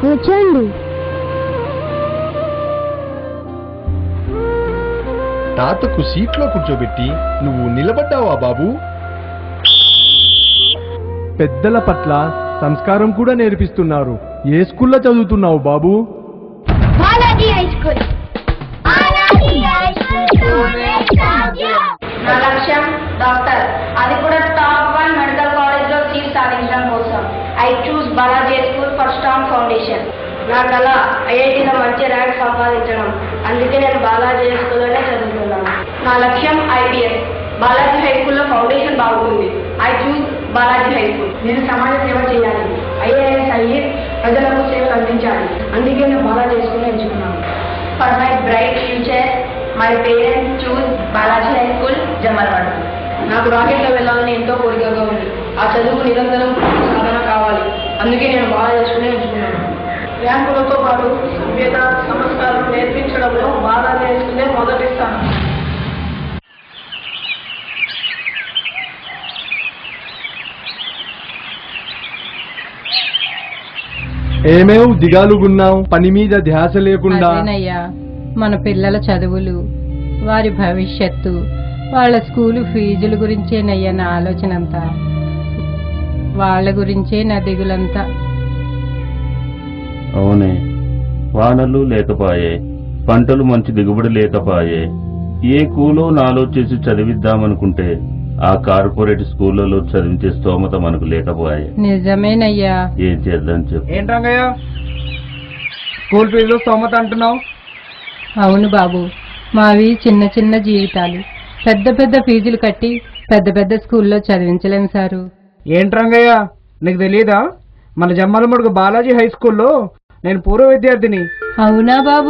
కూర్చోండి. తాతకు సీట్లో కూర్చోబెట్టి నువ్వు నిలబడ్డావా బాబు? పెద్దల పట్ల సంస్కారం కూడా నేర్పిస్తున్నారు. ఏ స్కూల్లో చదువుతున్నావు బాబు? Balaji high school. Balaji high school. నా లక్ష్యం డాక్టర్. అది కూడా కోసం. I choose Balaji school for strong foundation నా కళ ఐఐటీలో మంచి ర్యాంక్ సంపాదించడం. అందుకే నేను బాలాజీ స్కూల్లోనే చదువుతున్నాను. నా లక్ష్యం ఐపీఎస్. బాలాజీ హై స్కూల్లో ఫౌండేషన్ బాగుంది I choose Balaji high school నేను సమాజ సేవ చేయాలి. ఐఏఎస్ అయ్యి ప్రజలకు సేవలు అందించాలి. అందుకే నేను బాలాజీ స్కూల్ ఎంచుకున్నాను. For my bright future my parents choose Balaji high school Jamarwada నాకు రాకెట్లో వెళ్ళాలని ఎంతో కోరికగా ఉంది. ఆ చదువు నిరంతరం సాధన కావాలి. అందుకే నేను బాలాజీ హై స్కూల్ ఎంచుకున్నాను. ర్యాంకులతో పాటు సభ్యత సంస్కారం నేర్పించడంలో బాలాజీ హై స్కూలే మొదటి స్థానం ఏమేవ్ దిగాలుగున్నావు? పని మీద ధ్యాస లేకుండా. అదేనయ్యా మన పిల్లల చదువులు వారి భవిష్యత్తు వాళ్ళ స్కూలు ఫీజుల గురించేనయ్యా నా ఆలోచన అంతా వాళ్ళ గురించే నా దిగులంతా. అవునే వానలు లేకపాయే పంటలు మంచి దిగుబడి లేకపాయే ఏ కూలో నాలో చేసి చదివిద్దామనుకుంటే ఆ కార్పొరేట్ స్కూళ్ళలో చదివించే స్తోమత మనకు లేకపోయే నిజమేనయ్యా. ఏం చేద్దాం చెప్పు. ఏంటంగయ్య స్కూల్ ఫీజు స్తోమత అంటున్నావు? అవును బాబు మావి చిన్న చిన్న జీవితాలు. పెద్ద పెద్ద ఫీజులు కట్టి పెద్ద పెద్ద స్కూల్లో చదివించలేం సారు. ఏంట్రంగయ్య నీకు తెలియదా మన జమ్మలమడుగు బాలాజీ హై స్కూల్లో నేను పూర్వ విద్యార్థిని. అవునా బాబు?